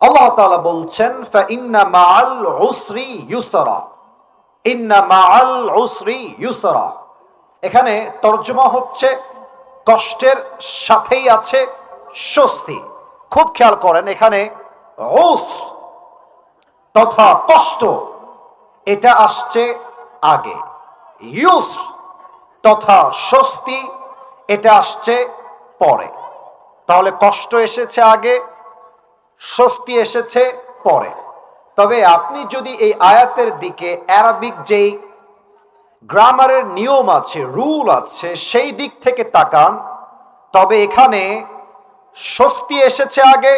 আল্লাহ তাআলা বলছেন, ফাইন্না মাআল উসরি ইউসরা। ইন্না মাআল উসরি ইউসরা। এখানে তর্জমা হচ্ছে কষ্টের সাথেই আছে স্বস্তি। খুব খেয়াল করেন এখানে, উস তথা কষ্ট, এটা আসছে আগে। ইউস তথা স্বস্তি, এটা আসছে পরে। তাহলে কষ্ট এসেছে আগে স্বস্তি এসেছে পরে। তবে আপনি যদি এই আয়াতের দিকে অ্যারাবিক যেই গ্রামারের নিয়ম আছে, রুল আছে, সেই দিক থেকে তাকান, তবে এখানে স্বস্তি এসেছে আগে,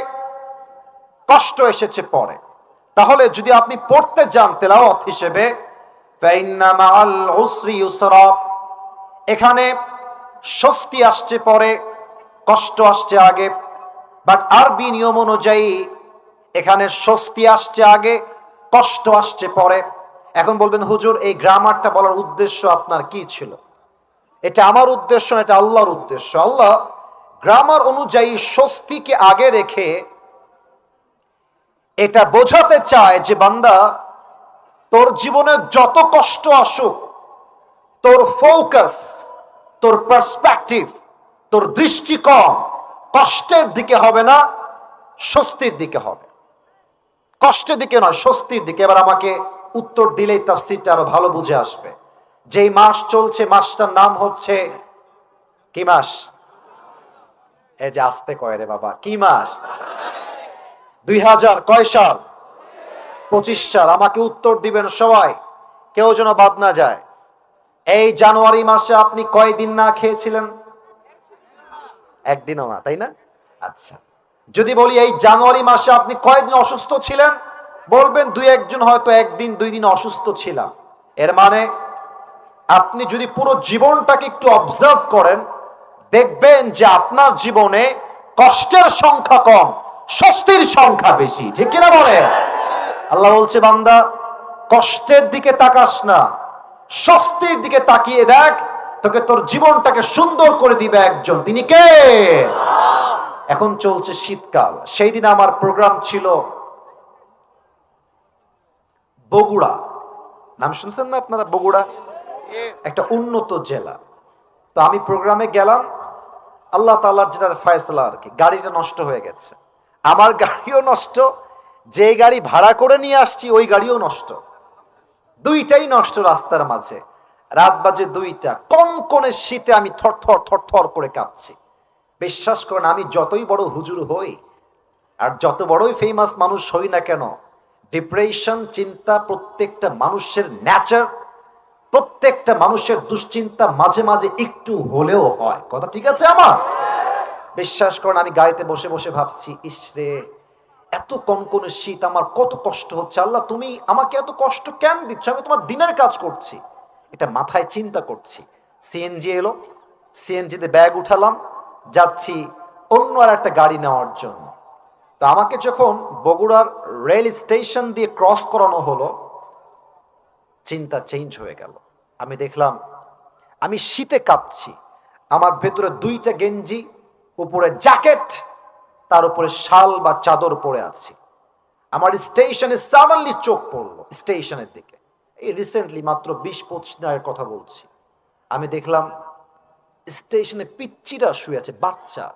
কষ্ট এসেছে পরে। তাহলে যদি আপনি পড়তে যান তেলাওয়াত হিসেবে এখানে স্বস্তি আসছে পরে, কষ্ট আসছে আগে বাট আরবি নিয়ম অনুযায়ী এখানে স্বস্তি আসছে আগে, কষ্ট আসছে পরে। এখন বলবেন, হুজুর, এই গ্রামারটা বলার উদ্দেশ্য আপনার কি ছিল? এটা আমার উদ্দেশ্য এটা আল্লাহর উদ্দেশ্য। আল্লাহ গ্রামার অনুযায়ী স্বস্তিকে আগে রেখে এটা বোঝাতে চায় যে, বান্দা, তোর জীবনে যত কষ্ট আসুক, তোর ফোকাস, তোর পার্সপেক্টিভ, তোর দৃষ্টিকোণ কষ্টের দিকে হবে না, স্বস্তির দিকে হবে। কষ্টের দিকে নয়, স্বস্তির দিকে। এবার আমাকে উত্তর দিলেই তাফসিরটা আরও ভালো বুঝে আসবে। যেই মাস চলছে, মাসটার নাম হচ্ছে কি মাস? এ যে আসতে কয় রে বাবা, কি মাস? দুই হাজার কয় সাল? পঁচিশ সাল। আমাকে উত্তর দিবেন সবাই, কেউ যেন বাদ না যায়। এই জানুয়ারি মাসে আপনি কয়দিন না খেয়েছিলেন? একদিনও না, তাই না? আচ্ছা। যদি বলি এই জানুয়ারি মাসে আপনি কয়দিন অসুস্থ ছিলেন? বলবেন দুই একজন হয়তো একদিন, দুই দিন অসুস্থ ছিলাম। এর মানে আপনি যদি পুরো জীবনটাকে একটু অবজার্ভ করেন, দেখবেন যে আপনার জীবনে কষ্টের সংখ্যা কম, স্বস্তির সংখ্যা বেশি। ঠিক কিনা বলে আল্লাহ বলছে, বান্দা, কষ্টের দিকে তাকাস না, স্বস্তির দিকে তাকিয়ে দেখ তোকে তোর জীবনটাকে সুন্দর করে দিবে একজন। তিনি কে? এখন চলছে শীতকাল। সেই দিন আমার প্রোগ্রাম ছিল বগুড়া। নাম শুনছেন না আপনারা? বগুড়া? একটা উন্নত জেলা। তো আমি প্রোগ্রামে গেলাম। আল্লাহ তাল্লাহর যেটা ফয়সলা আর কি, গাড়িটা নষ্ট হয়ে গেছে। আমার গাড়িও নষ্ট, যে গাড়ি ভাড়া করে নিয়ে আসছি, ওই গাড়িও নষ্ট। দুইটাই নষ্ট রাস্তার মাঝে। রাত বাজে দুইটা কনকনে শীতে আমি থর থর থর থর করে কাঁপছি? বিশ্বাস করেন, আমি যতই বড় হুজুর হই, আর যত বড়ই ফেমাস মানুষ হই না কেন ডিপ্রেশন চিন্তা প্রত্যেকটা মানুষের ন্যাচার প্রত্যেকটা মানুষের দুশ্চিন্তা মাঝে মাঝে একটু হলেও হয়। কথা ঠিক আছে আমার? বিশ্বাস করেন, আমি গাড়িতে বসে বসে ভাবছি ইসরে এত কনকনে শীত, আমার কত কষ্ট হচ্ছে। আল্লাহ, তুমি আমাকে এত কষ্ট কেন দিচ্ছ? আমি তোমার দিনের কাজ করছি। এটা মাথায় চিন্তা করছি। সিএনজি এলো সিএনজিতে ব্যাগ উঠালাম, যাচ্ছি অন্য আর একটা গাড়ি নেওয়ার জন্য। তো আমাকে যখন বগুড়ার রেল স্টেশন দিয়ে ক্রস করানো হলো, চিন্তা চেঞ্জ হয়ে গেল। আমি দেখলাম, আমি শীতে কাঁপছি। আমার ভেতরে দুইটা গেঞ্জি, উপরে জ্যাকেট, তার উপরে শাল বা চাদর পরে আছি। আমার স্টেশনে সাডেনলি চোখ পড়ল, স্টেশনের দিকে। এই রিসেন্টলি মাত্র বিশ পঁচিশ দিনের কথা বলছি। আমি দেখলাম স্টেশনে পিচ্চিরা শুয়ে আছে, বাচ্চা।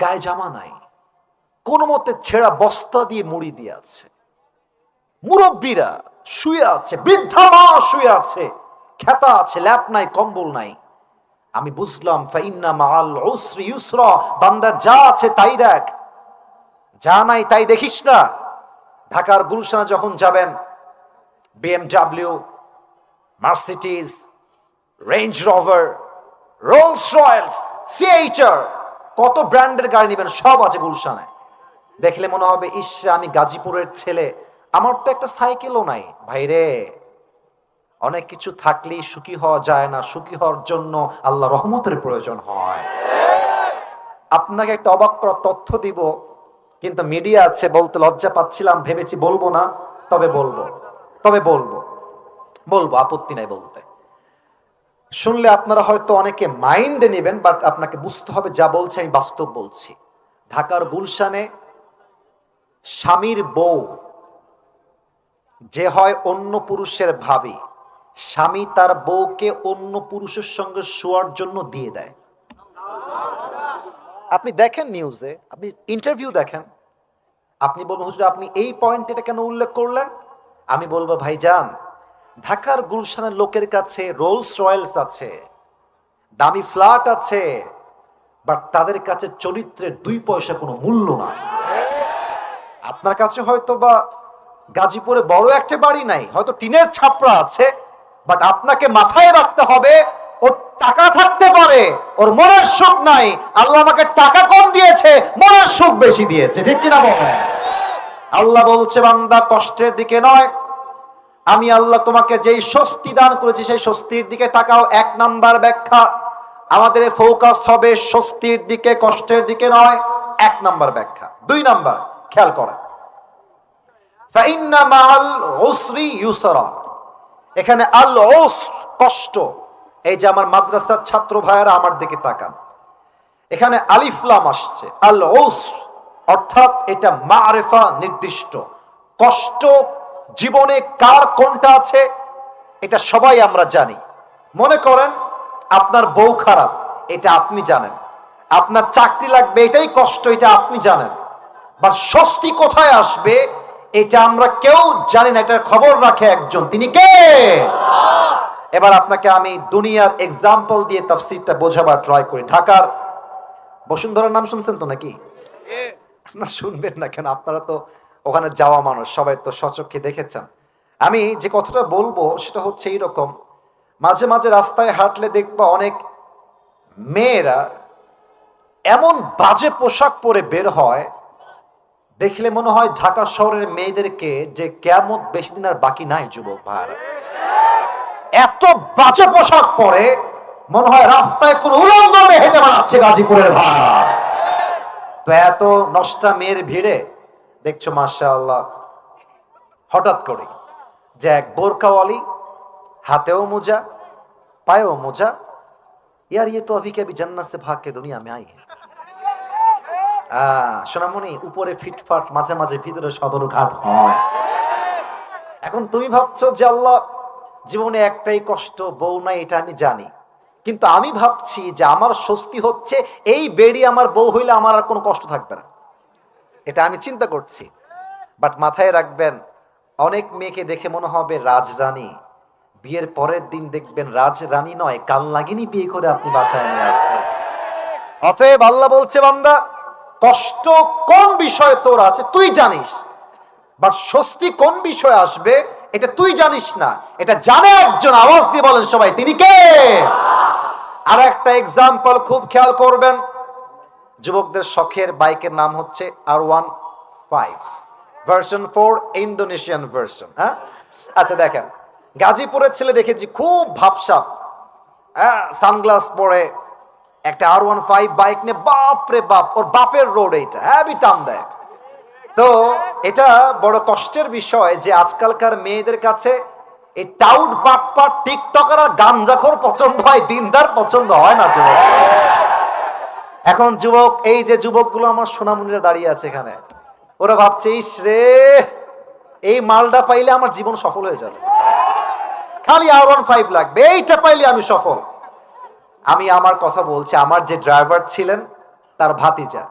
গায়ে জামা নাই। কোনো মতে ছেঁড়া বস্তা দিয়ে মুড়ি দিয়ে আছে। মুরব্বীরা শুয়ে আছে, বৃদ্ধা মা শুয়ে আছে। খেতা আছে, ল্যাপ নাই, কম্বল নাই। আমি বুঝলাম, ফাইন্না মাল উসরি ইউসরা, বান্দা যা আছে তাই দেখ। যা নাই তাই দেখিস না। ঢাকার গুলশানে যখন যাবেন BMW Mercedes Range Rover, Rolls Royce CHR কত ব্র্যান্ডের গাড়ি নেবেন সব আছে গুলশানে। দেখলে মনে হবে, ইস, আমি গাজীপুরের ছেলে। আমার তো একটা সাইকেলও নাই। ভাইরে, অনেক কিছু থাকলেই সুখী হওয়া যায় না। সুখী হওয়ার জন্য আল্লাহ রহমতের প্রয়োজন হয়। আপনাকে একটা অবাক করা তথ্য দিব। কিন্তু মিডিয়া আছে, বলতে লজ্জা পাচ্ছিলাম, ভেবেছি বলব না, তবে বলব তবে বলব বলব, আপত্তি নাই বলতে। শুনলে আপনারা হয়তো অনেকে মাইন্ডে নেবেন বাট আপনাকে বুঝতে হবে যা বলছে, আমি বাস্তব বলছি। ঢাকার গুলশানে স্বামীর বউ, যে হয় অন্য পুরুষের ভাবি, স্বামী তার বউকে অন্য পুরুষের সঙ্গে শোয়ার জন্য দিয়ে দেয়। আপনি দেখেন নিউজে আপনি ইন্টারভিউ দেখেন। আপনি বলবেন, হুজুর, আপনি এই পয়েন্ট এটা কেন উল্লেখ করলেন? আমি বলব, ভাইজান, ঢাকার গুলশানের লোকের কাছে রোলস রয়েলস আছে, দামি ফ্ল্যাট আছে বাট তাদের কাছে চরিত্রের দুই পয়সা কোনো মূল্য নাই। আপনার কাছে হয়তো বা গাজীপুরে বড় একটা বাড়ি নাই, হয়তো টিনের ছাপড়া আছে বাট আপনাকে মাথায় রাখতে হবে টাকা থাকতে পারে। ওর মনের সুখ নাই। আল্লাহ আমাকে টাকা কম দিয়েছে, মনের সুখ বেশি দিয়েছে। ঠিক কিনা বলেন আল্লাহ বলছে, বান্দা, কষ্টের দিকে নয়। আমি আল্লাহ তোমাকে যেই স্বস্তি দান করেছি, সেই স্বস্তির দিকে তাকাও। এক নাম্বার ব্যাখ্যা, আমাদের ফোকাস হবে স্বস্তির দিকে, কষ্টের দিকে নয়। এক নাম্বার ব্যাখ্যা। দুই নাম্বার, খেয়াল করেন এখানে আল কষ্ট। এই যে আমার মাদ্রাসার ছাত্র ভাইয়েরা আমার দিকে তাকান। এখানে আলিফলাম আসছে। আল উসর অর্থাৎ এটা মারেফা নির্দিষ্ট। কষ্ট জীবনে কার কোনটা আছে, এটা সবাই আমরা জানি। মনে করেন, আপনার বউ খারাপ, এটা আপনি জানেন। আপনার চাকরি লাগবে, এটাই কষ্ট, এটা আপনি জানেন। বা স্বস্তি কোথায় আসবে, এটা আমরা কেউ জানি না। এটার খবর রাখে একজন। তিনি কে? এবার আপনাকে আমি দুনিয়ার এক্সাম্পল দিয়ে তাফসিরটা বোঝাবার ট্রাই করি। ঢাকার বসুন্ধরার নাম শুনছেন তো নাকি? না শুনবেন না কেন, আপনারা তো ওখানে যাওয়া মানুষ, সবাই তো সচক্ষে দেখেছেন। আমি যে কথাটা বলব সেটা হচ্ছে এইরকম, মাঝে মাঝে রাস্তায় হাঁটলে দেখবা অনেক মেয়েরা এমন বাজে পোশাক পরে বের হয়, দেখলে মনে হয় ঢাকা শহরের মেয়েদেরকে যে কেমন বেশি দিন আর বাকি নাই, যুবক ভাইরা এত বাজে পোশাক পরে মনে হয় রাস্তায় কোন উলঙ্গ মেয়ে বানাচ্ছে গাজীপুরের ভাই তো এত নষ্টা মেয়ের ভিড়ে দেখছ মার্শাল্লাহ হঠাৎ করে যে এক বোরকাওয়ালি, হাতেও মোজা, পায়েও মোজা, ইয়ার ইয়ে তো অভিকে আমি জান্নাসে ভাগকে দুনিয়া আমি আই সোনামণি, উপরে ফিটফাট, মাঝে মাঝে ভিতরে সদর ঘাট হয়। এখন তুমি ভাবছ যে আল্লাহ জীবনে একটাই কষ্ট, বউ নাই, এটা আমি জানি। কিন্তু আমি ভাবছি যে আমার স্বস্তি হচ্ছে এই বেড়ি আমার বউ হইলে আমার আর কোনো কষ্ট থাকবে না। এটা আমি চিন্তা করছি। বাট মাথায় রাখবেন, অনেক মেয়েকে দেখে মনে হবে রাজরানী। বিয়ের পরের দিন দেখবেন রাজরানী নয়, কাল লাগিনি বিয়ে করে আপনি বাসায় নিয়ে আসছেন। অতএব আল্লাহ বলছে, বান্দা, কষ্ট কোন বিষয়ে তোর আছে তুই জানিস। বাট স্বস্তি কোন বিষয়ে আসবে? এটা তুই জানিস না। এটা জানে একজন, আওয়াজ দিয়ে বলেন সবাই, তিনি কে? আর একটা এক্সাম্পল খুব খেয়াল করবেন। যুবকদের শখের বাইকের নাম হচ্ছে R one five version four Indonesian version হ্যাঁ? আচ্ছা দেখেন, গাজীপুরের ছেলে দেখেছি, খুব ভাবসাপ হ্যাঁ সানগ্লাস পরে একটা আর ওয়ান ফাইভ বাইক নিয়ে বাপ রে বাপ, ওর বাপের রোড এইটা হ্যাভি টান দেয়। তো এটা বড় কষ্টের বিষয় যে আজকালকার মেয়েদের কাছে এই টাউট বাটপাট টিকটকার আর গাঞ্জাখোর পছন্দ হয়, দিনদার পছন্দ হয় না যুবক। এখন যুবক, এই যে যুবকগুলো আমার সোনামুনিরা দাঁড়িয়ে আছে এখানে, ওরা ভাবছে, ইস রে, এই মালটা পাইলে আমার জীবন সফল হয়ে যাবে। খালি আর ওয়ান ফাইভ লাগবে, এইটা পাইলে আমি সফল। আমি আমার কথা বলছি, আমার যে ড্রাইভার ছিলেন, তার ভাতিজা।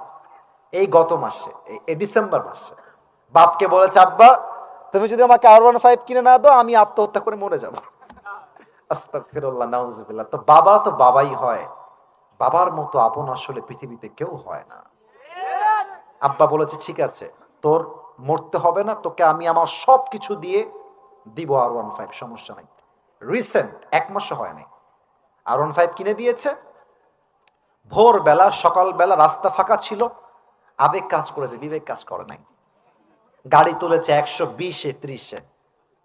এই গত মাসে, এই- ডিসেম্বর মাসে। বাপকে বলেছে, আব্বা, তুমি যদি আমাকে আর ওয়ান ফাইভ কিনে না দাও, আমি আত্মহত্যা করে মরে যাব। তো বাবা তো বাবাই হয়। বাবার মতো আপন আসলে পৃথিবীতে কেউ হয় না। আব্বা বলেছে, ঠিক আছে, তোর মরতে হবে না, তোকে আমি আমার সব কিছু দিয়ে দিব আর ওয়ান ফাইভ সমস্যা নাই। রিসেন্ট এক মাসও হয় নাই। আর ওয়ান ফাইভ কিনে দিয়েছে। ভোরবেলা, সকালবেলা রাস্তা ফাঁকা ছিল। আবেগ কাজ করেছে, বিবেক কাজ করে নাই। গাড়ি তুলেছে একশো বিশে, ত্রিশে।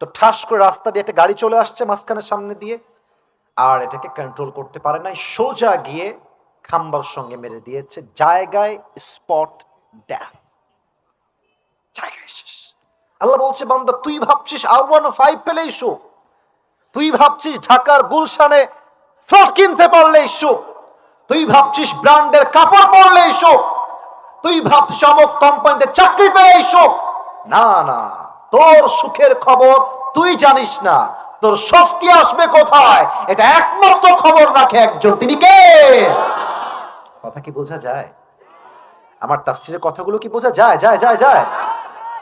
তো ঠাস করে রাস্তা দিয়ে একটা গাড়ি চলে আসছে মাঝখানের সামনে দিয়ে, আর এটাকে কন্ট্রোল করতে পারে নাই। সোজা গিয়ে খাম্বার সঙ্গে মেরে দিয়েছে। জায়গায় স্পট ড্যাম জায়গায় শেষ। আল্লাহ বলছে, বান্দা, তুই ভাবছিস আর ওয়ান ফাইভ পেলেই সুখ। তুই ভাবছিস ঢাকার গুলশানে ফ্লট কিনতে পারলেই সুখ। তুই ভাবছিস ব্র্যান্ডের কাপড় পরলেই সুখ। তুই ভাবছিস অমুক কোম্পানিতে চাকরি পেয়ে সুখ না না, তোর সুখের খবর তুই জানিস না। তোর স্বস্তি আসবে কোথায়? এটা একমাত্র খবর রাখে একজন। তিনি কে? কথা কি বোঝা যায়? আমার তাফসিরের কথাগুলো কি বোঝা যায়? যায় যায় যায়।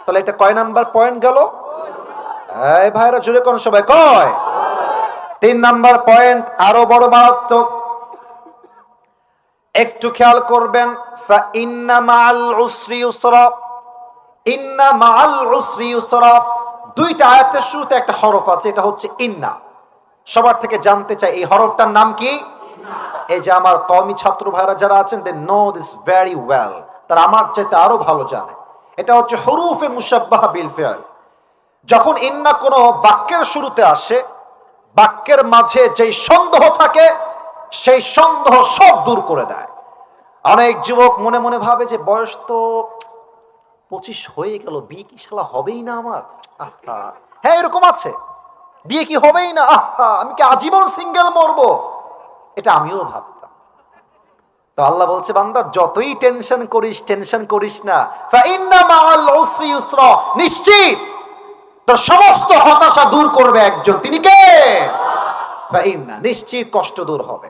তাহলে এটা কয় নাম্বার পয়েন্ট গেল? এই ভাইরা জুড়ে কোন সবাই কয়? তিন নাম্বার পয়েন্ট, আরও বড় মারাত্মক। একটু খেয়াল করবেন দুইটা আয়াতের শুরুতে একটা হরফ আছে, এটা হচ্ছে ইন্না। সবার থেকে জানতে চাই, এই হরফটার নাম কি? এই যে আমার কওমি ছাত্র ভাইরা যারা আছেন they know this very well তারা আমার চাইতে আরও ভালো জানে। এটা হচ্ছে হরুফে মুসাব্বাহ বিল ফিআল। যখন ইন্না কোনো বাক্যের শুরুতে আসে, বাক্যের মাঝে যেই সন্দেহ থাকে সেই সন্দেহ সব দূর করে দেয়। অনেক যুবক মনে মনে ভাবে যে, বয়স তো পঁচিশ হয়ে গেল, বিয়ে কি শালা হবেই না আমার? আহা হ্যাঁ এরকম আছে। বিয়ে কি হবেই না? আহা, আমি কি আজীবন সিঙ্গেল মরবো? এটা আমিও ভাবতাম। তো আল্লাহ বলছে, বান্দা, যতই টেনশন করিস টেনশন করিস না। নিশ্চিত তোর সমস্ত হতাশা দূর করবে একজন। তিনি কে? নিশ্চিত কষ্ট দূর হবে।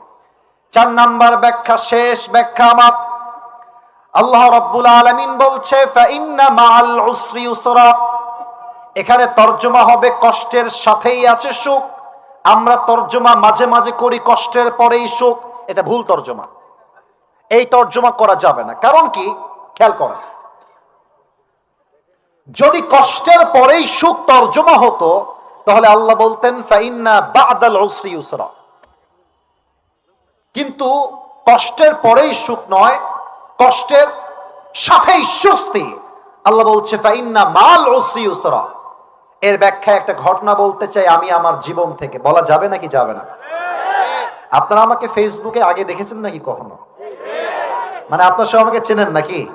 চার নাম্বার ব্যাখ্যা শেষ ব্যাখ্যা আমার। আল্লাহ রাব্বুল আলামিন বলছে এখানে তর্জমা হবে কষ্টের সাথেই আছে সুখ। আমরা তর্জমা মাঝে মাঝে করি কষ্টের পরেই সুখ। এটা ভুল তর্জমা। এই তর্জমা করা যাবে না। কারণ কি? খেয়াল করেন। যদি কষ্টের পরেই সুখ তর্জমা হতো, তাহলে আল্লাহ বলতেন, ফাইন্না বাদাল উসরি ইউসরা কিন্তু কষ্টের পরেই সুখ নয়, কষ্টের সাথেই স্বস্তি। আল্লাহ বলছে মাল এর ব্যাখ্যা একটা ঘটনা বলতে চাই, আমি আমার জীবন থেকে। বলা যাবে নাকি যাবে না? আপনারা আমাকে ফেসবুকে আগে দেখেছেন নাকি কখনো? মানে আপনার সব আমাকে চেনেন নাকি?